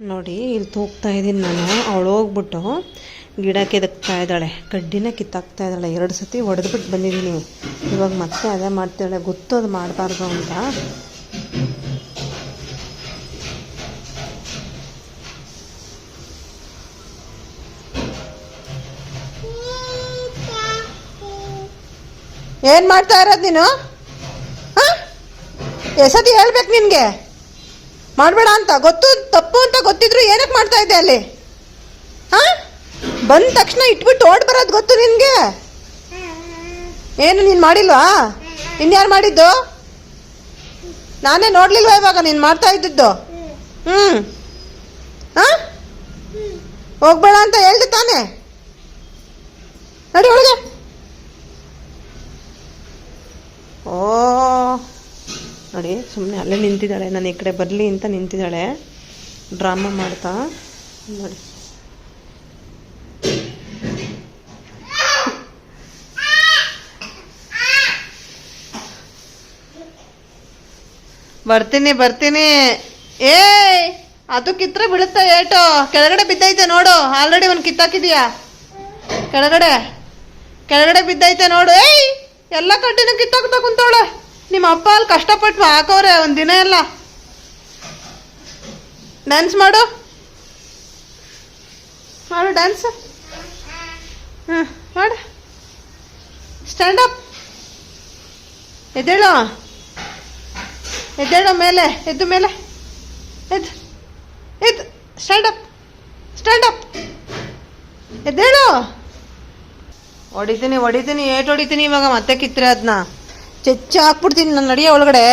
ನೋಡಿ ಇಲ್ಲಿ ತೂಗ್ತಾ ಇದ್ದೀನಿ ನಾನು. ಅವಳು ಹೋಗ್ಬಿಟ್ಟು ಗಿಡ ಕೆದಕ್ತಾ ಇದ್ದಾಳೆ. ಕಡ್ಡಿನ ಕಿತ್ತಾಕ್ತಾ ಇದ್ದಾಳೆ. ಎರಡು ಸತಿ ಹೊಡೆದ್ಬಿಟ್ಟು ಬಂದಿದ್ದೀನಿ ಇವಾಗ ಮತ್ತೆ ಅದೇ ಮಾಡ್ತಾಳೆ ಗೊತ್ತು ಅದು ಮಾಡಬಾರ್ದು ಅಂತ. ಏನು ಮಾಡ್ತಾ ಇರೋದು ನೀನು? ಹಾಂ? ಎಸತಿ ಹೇಳ್ಬೇಕು ನಿನಗೆ. ಮಾಡಬೇಡ ಅಂತ. ಗೊತ್ತು, ತಪ್ಪು ಅಂತ ಗೊತ್ತಿದ್ರು ಏನಕ್ಕೆ ಮಾಡ್ತಾ ಇದ್ದೆ ಅಲ್ಲಿ? ಹಾಂ? ಬಂದ ತಕ್ಷಣ ಇಟ್ಬಿಟ್ಟು ಓಡ್ ಬರೋದು ಗೊತ್ತು ನಿನಗೆ? ಏನು, ನೀನು ಮಾಡಿಲ್ವಾ? ಇನ್ಯಾರು ಮಾಡಿದ್ದು? ನಾನೇ ನೋಡ್ಲಿಲ್ವಾ ಇವಾಗ ನೀನು ಮಾಡ್ತಾ ಇದ್ದಿದ್ದು? ಹ್ಞೂ ಹಾಂ? ಹೋಗ್ಬೇಡ ಅಂತ ಹೇಳ್ದೆ ತಾನೇ. ನಡಿ ಒಳಗೆ. ಓ ನೋಡಿ ಸುಮ್ಮನೆ ಅಲ್ಲೇ ನಿಂತಿದ್ದಾಳೆ. ನಾನು ಈ ಕಡೆ ಬರಲಿ ಅಂತ ನಿಂತಿದ್ದಾಳೆ. ಡ್ರಾಮಾ ಮಾಡ್ತಾ. ನೋಡಿ. ಬರ್ತೀನಿ ಬರ್ತೀನಿ. ಏ ಅದು ಕಿತ್ರೆ ಬಿಡುತ್ತೆ ಏಟು. ಕೆಳಗಡೆ ಬಿದ್ದೈತೆ ನೋಡು. ಆಲ್ರೆಡಿ ಒಂದು ಕಿತ್ತಾಕಿದೀಯಾ? ಕೆಳಗಡೆ. ಕೆಳಗಡೆ ಬಿದ್ದೈತೆ ನೋಡು. ಏಯ್, ಎಲ್ಲ ಕಡ್ಡಿನೂ ಕಿತ್ತಾಕ್ತಾ ಕುಂತವಳೆ. ನಿಮ್ಮ ಅಪ್ಪ ಅಲ್ಲಿ ಕಷ್ಟಪಟ್ಟು ಹಾಕವ್ರೆ ಒಂದು ದಿನ ಎಲ್ಲ. ಡ್ಯಾನ್ಸ್ ಮಾಡು. ಮಾಡು ಡ್ಯಾನ್ಸ್ ಹಾಂ, ಮಾಡು. ಸ್ಟ್ಯಾಂಡ್ ಅಪ್ ಎದ್ದೇಳು. ಎದ್ದೇಳು ಮೇಲೆ, ಎದ್ದು ಮೇಲೆ. ಎದ್ದು ಎದ್ದು. ಸ್ಟ್ಯಾಂಡ್ ಅಪ್ ಸ್ಟ್ಯಾಂಡ್ ಅಪ್ ಎದ್ದೇಳು. ಹೊಡಿತೀನಿ ಹೊಡಿತೀನಿ, ಏಟ್ ಹೊಡಿತೀನಿ ಇವಾಗ ಮತ್ತೆ ಕಿತ್ತರೆ ಅದನ್ನ ಚೆಚ್ಚ ಹಾಕ್ಬಿಡ್ತೀನಿ ನಾನು. ನಡಿಯ ಒಳಗಡೆ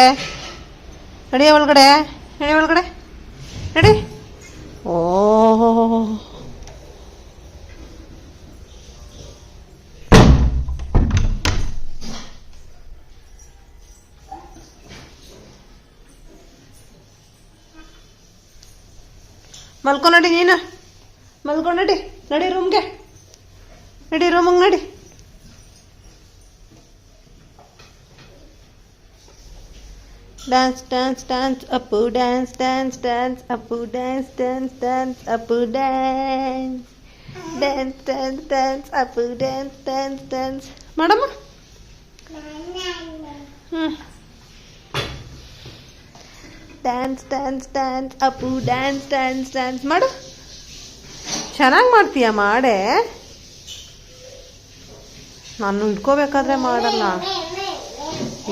ನಡಿಯ ಒಳಗಡೆ ನಡಿ ಒಳಗಡೆ ನಡಿ. ಓ ಮಲ್ಕೊಂಡಿ ನೀನು. ಮಲ್ಕೊ ನಡಿ. ನಡಿ ರೂಮ್ಗೆ ನಡಿ ರೂಮಿಗೆ ನಡಿ. Dance dance dance Appu dance dance dance Appu dance dance dance Appu dance dance dance dance Appu dance dance dance ಮಾಡಮ್ಮ dance dance dance Appu dance dance dance ಮಾಡು ಚೆನ್ನಾಗಿ ಮಾಡ್ತೀಯ ಮಾಡೇ? ನಾನು ಇಟ್ಕೋಬೇಕಾದ್ರೆ ಮಾಡಲ್ಲ.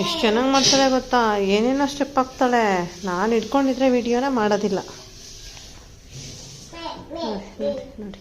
ಎಷ್ಟು ಚೆನ್ನಾಗಿ ಮಾಡ್ತಾಳೆ ಗೊತ್ತಾ? ಏನೇನೋ ಸ್ಟೆಪ್ ಹಾಕ್ತಾಳೆ ನಾನು ಇಟ್ಕೊಂಡಿದ್ರೆ ವಿಡಿಯೋನ ಮಾಡೋದಿಲ್ಲ. ನೋಡಿ.